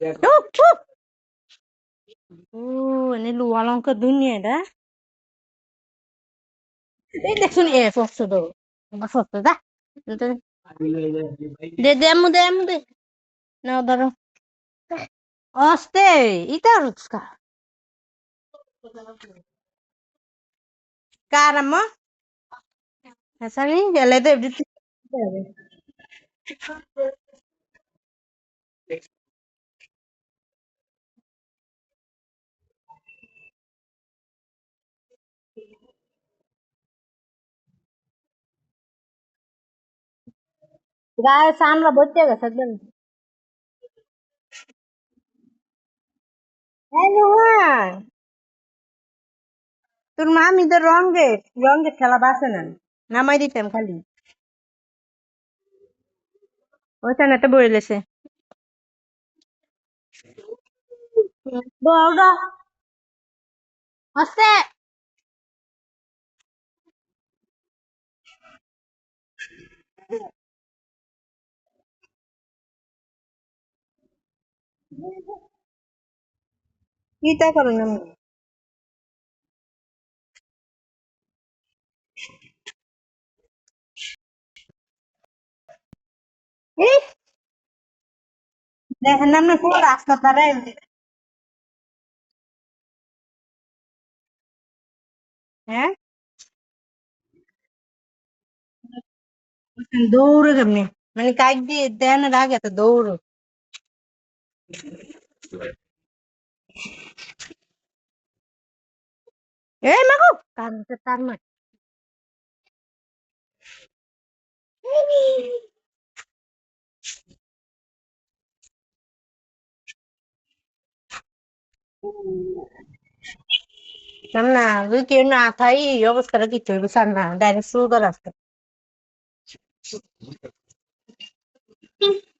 চুপ চুপ ও এনে লুয়া লঙ্কা দুনিয়া এটা এই দেখুন এ ফসো তো ফসো দা দে দে আমু দে আমু দে না ধরো অস্তে ইটা রুচকা కారము సరే లేదు ఎప్పుడు गाय सांबला बघते का सगळं তোর মামি তো রঙে রঙে খেলা বাসে না নামাই দিতাম খালি ওইখানে একটা বই লেছে বড় আস্তে কিটা করো না ইস, দেখেন না আপনি পুরো রাস্তা তারা হ্যাঁ? দৌড়ে কেমনি? মানে কাক দিয়ে দেন আগে তো দৌড়। এই মাগো কানতে তার মা না তুই কেউ না থাই এই অবস্থাটা কিছু হইবে স্যার না ডাইরেক্ট শুরু কর আসতে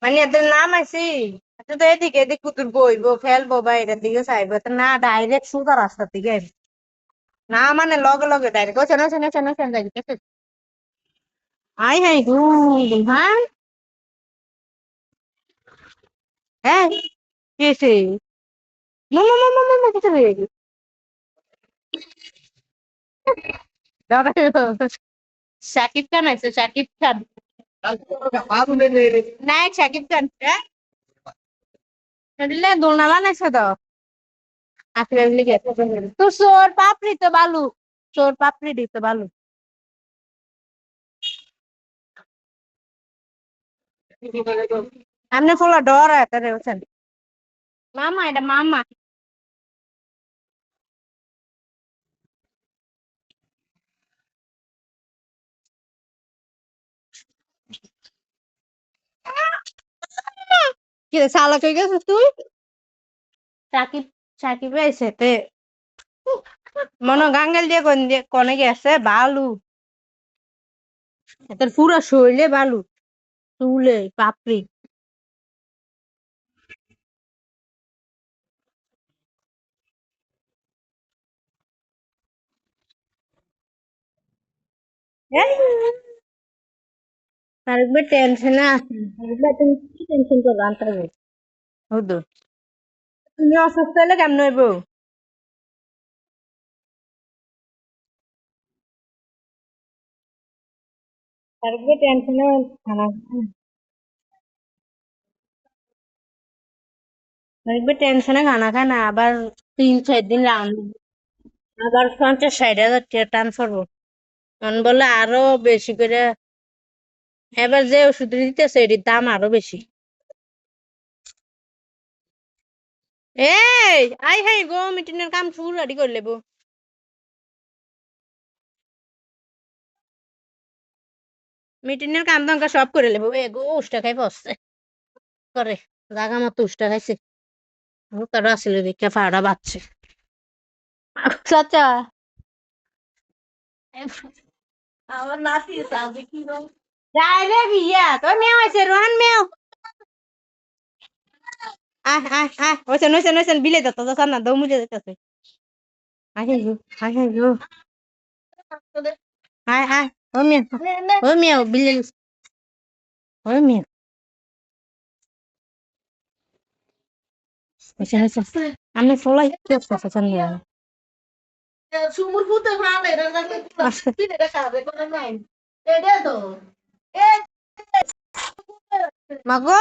মানে এদের নাম আছে আচ্ছা তো এদিকে এদিক কুতুর বইবো ফেলবো বা এটার দিকে চাইবো তো না ডাইরেক্ট সোজা রাস্তার দিকে আইবো। না মানে লগে লগে ডাইরেক্ট ওছেন ওছেন ওছেন ওছেন যাই আই হাই গু হ্যাঁ হ্যাঁ কেসে মামা মামা মামা কিছু হয়ে গেছে শাকিব খান আছে, শাকিব খান। নায়ক শাকিব খান হ্যাঁ? দোলনা বানাইছে তো। তো চোর পাপড়ি তো বালু। চোর পাপড়ি দিতে বালু। আপনি ফুলা ডর আছে মামা, এটা মামা। কি শালা কই গেছিস তুই? সাকিব সাকিব আইছে তে। মনে গাঙ্গেল দিয়ে কোন দিয়ে কোনে গেছে বালু। তোর পুরো শরীরে বালু। চুলে পাপড়ি। তারপরে টেনশনে আছে। তারপরে তুমি কি টেনশন করো আনতে হবে হৌদু। তুমি অসুস্থ হলে কেমন হইব? তারপরে টেনশনে খানা তারপরে টেনশনে খানা খায় না আবার তিন চার দিন রাউন্ড আবার পঞ্চাশ ষাট হাজার টাকা ট্রান্সফার বলে আরও বেশি করে এবার যে ওষুধ দিতেছে, এটির দাম আরও বেশি। এই, আই হাই গো, মিটিনের কাম শুরু রেডি করে লেবো। মিটিনের কাম দঙ্কা সব করে লেবো। এ গো, উষ্টা খাই বসছে করে, জাগা মতো উষ্টা খাইছে। তারা আসলে দেখে ফাড়া বাচ্ছে চাচা আমার নাতি কি রং যাই রে বিয়া তোর মেয়ে হয়েছে রোহান মেয়ে আহ আহ আহ ওইসেন ওইসেন ওইসেন বিলে দত্ত তো না দৌ মুজে যেতেছে আহে গো আহে গো আয় আয় ও মিয়া ও মিয়া বিল্লি ও মিয়া হয়েছে হয়েছে আমি ফলাই কি অবস্থা চন্দ্র সুমুর ফুতে প্রাণে আচ্ছা। এটা খাবে কোনো নাই এটা তো এ মাগো?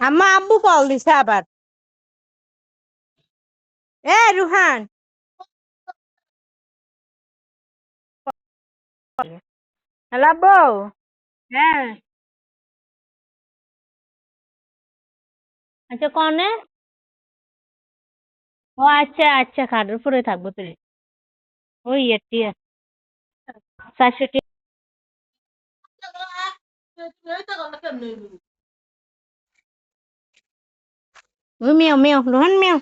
আম্মা আব্বু কল দিছে আবার। এ, রুহান। হ্যালো আব্বু। হ্যাঁ। আচ্ছা কনে ও আচ্ছা আচ্ছা খাটের উপরে থাকব তুই। ওই এটি facility Meow, meow, run meow.